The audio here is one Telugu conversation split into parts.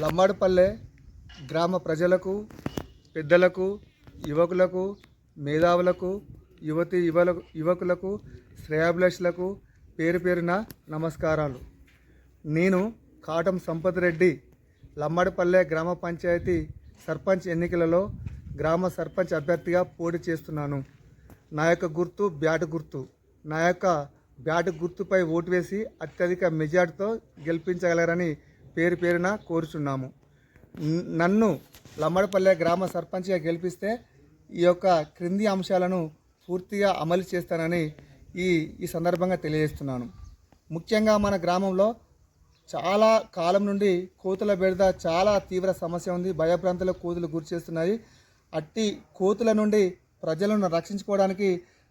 లమ్మాడుపల్లె గ్రామ ప్రజలకు పెద్దలకు యువకులకు మేధావులకు యువతి యువల యువకులకు శ్రేయాభిలాషులకు పేరు పేరున నమస్కారాలు. నేను కాటం సంపత్ రెడ్డి. లమ్మడిపల్లె గ్రామ పంచాయతీ సర్పంచ్ ఎన్నికలలో గ్రామ సర్పంచ్ అభ్యర్థిగా పోటీ చేస్తున్నాను. నా యొక్క గుర్తు బ్యాట్ గుర్తు. నా యొక్క బ్యాట్ గుర్తుపై ఓటు వేసి అత్యధిక మెజార్టీతో గెలిపించగలరని పేరు పేరున కోరుచున్నాము. నన్ను లమ్మడపల్లె గ్రామ సర్పంచ్గా గెలిపిస్తే ఈ యొక్క క్రింది అంశాలను పూర్తిగా అమలు చేస్తానని ఈ ఈ సందర్భంగా తెలియజేస్తున్నాను. ముఖ్యంగా మన గ్రామంలో చాలా కాలం నుండి కోతుల బెడద చాలా తీవ్ర సమస్య ఉంది. భయప్రాంతాలకు కోతులు గురి చేస్తున్నాయి. అట్టి కోతుల నుండి ప్రజలను రక్షించుకోవడానికి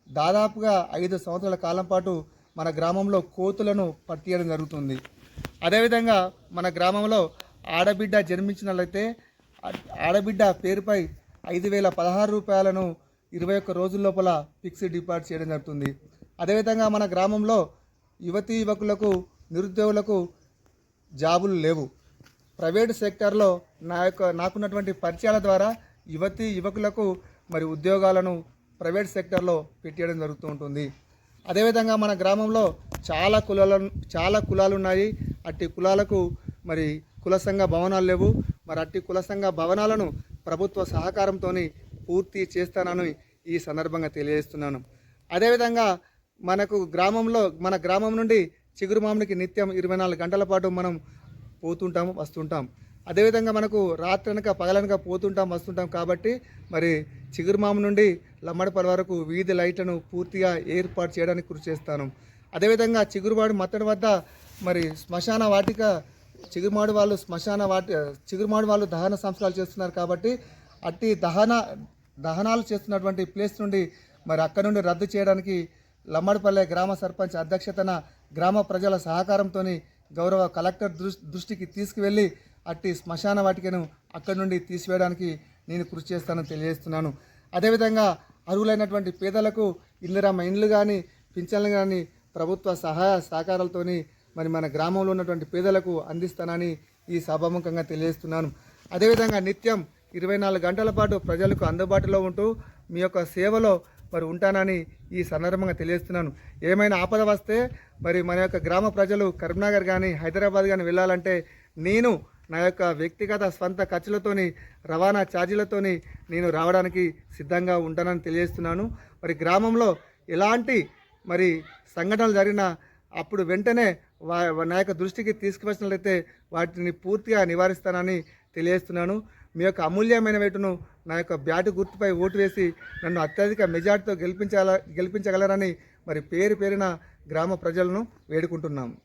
దాదాపుగా ఐదు సంవత్సరాల కాలం పాటు మన గ్రామంలో కోతులను పట్టియడం జరుగుతుంది. అదేవిధంగా మన గ్రామంలో ఆడబిడ్డ జన్మించినట్లయితే ఆడబిడ్డ పేరుపై ఐదు వేల పదహారు రూపాయలను ఇరవై ఒక్క రోజుల లోపల ఫిక్స్డ్ డిపాజిట్ చేయడం జరుగుతుంది. అదేవిధంగా మన గ్రామంలో యువతీ యువకులకు నిరుద్యోగులకు జాబులు లేవు. ప్రైవేట్ సెక్టార్లో నా యొక్క నాకున్నటువంటి పరిచయాల ద్వారా యువతి యువకులకు మరి ఉద్యోగాలను ప్రైవేట్ సెక్టార్లో పెట్టేయడం జరుగుతూ ఉంటుంది. అదేవిధంగా మన గ్రామంలో చాలా కులాలు చాలా కులాలు ఉన్నాయి అట్టి కులాలకు మరి కుల సంఘ భవనాలు లేవు. మరి అట్టి కుల సంఘ భవనాలను ప్రభుత్వ సహకారంతో పూర్తి చేస్తానని ఈ సందర్భంగా తెలియజేస్తున్నాను. అదేవిధంగా మనకు గ్రామంలో మన గ్రామం నుండి చిగురుమామిడికి నిత్యం ఇరవై నాలుగు గంటల పాటు మనం పోతుంటాం వస్తుంటాం. అదేవిధంగా మనకు రాత్రనక పగలనక పోతుంటాం వస్తుంటాం కాబట్టి మరి చిగురుమాము నుండి లమ్మడపల్లి వరకు వీధి లైట్లను పూర్తిగా ఏర్పాటు చేయడానికి కృషి చేస్తాను. అదేవిధంగా చిగురువాడు మత్తడి వద్ద మరి శ్మశాన వాటిక చిగురుమాడు వాళ్ళు శ్మశాన వాటి చిగురుమాడు వాళ్ళు దహన సంస్కారాలు చేస్తున్నారు కాబట్టి అట్టి దహన దహనాలు చేస్తున్నటువంటి ప్లేస్ నుండి మరి అక్కడ నుండి రద్దు చేయడానికి లమ్మడిపల్లె గ్రామ సర్పంచ్ అధ్యక్షతన గ్రామ ప్రజల సహకారంతో గౌరవ కలెక్టర్ దృష్టి దృష్టికి తీసుకువెళ్ళి అట్టి శ్మశాన వాటికను అక్కడి నుండి తీసివేయడానికి నేను కృషి చేస్తానని తెలియజేస్తున్నాను. అదేవిధంగా అర్హులైనటువంటి పేదలకు ఇల్లురామ ఇండ్లు కానీ పింఛన్లు కానీ ప్రభుత్వ సహాయ సహకారాలతోని మరి మన గ్రామంలో ఉన్నటువంటి పేదలకు అందిస్తానని ఈ సభాముఖంగా తెలియజేస్తున్నాను. అదేవిధంగా నిత్యం ఇరవై నాలుగు గంటల పాటు ప్రజలకు అందుబాటులో ఉంటూ మీ యొక్క సేవలో మరి ఉంటానని ఈ సందర్భంగా తెలియజేస్తున్నాను. ఏమైనా ఆపద వస్తే మరి మన యొక్క గ్రామ ప్రజలు కరీంనగర్ కానీ హైదరాబాద్ కానీ వెళ్ళాలంటే నేను నా యొక్క వ్యక్తిగత స్వంత ఖర్చులతోని రవాణా ఛార్జీలతోని నేను రావడానికి సిద్ధంగా ఉంటానని తెలియజేస్తున్నాను. మరి గ్రామంలో ఎలాంటి మరి సంఘటనలు జరిగినా అప్పుడు వెంటనే నా యొక్క దృష్టికి తీసుకువచ్చినట్లయితే వాటిని పూర్తిగా నివారిస్తానని తెలియజేస్తున్నాను. మీ యొక్క అమూల్యమైన వేటును నా యొక్క బ్యాటు గుర్తుపై ఓటు వేసి నన్ను అత్యధిక మెజార్టీతో గెలిపించాల గెలిపించగలరని మరి పేరు పేరున గ్రామ ప్రజలను వేడుకుంటున్నాము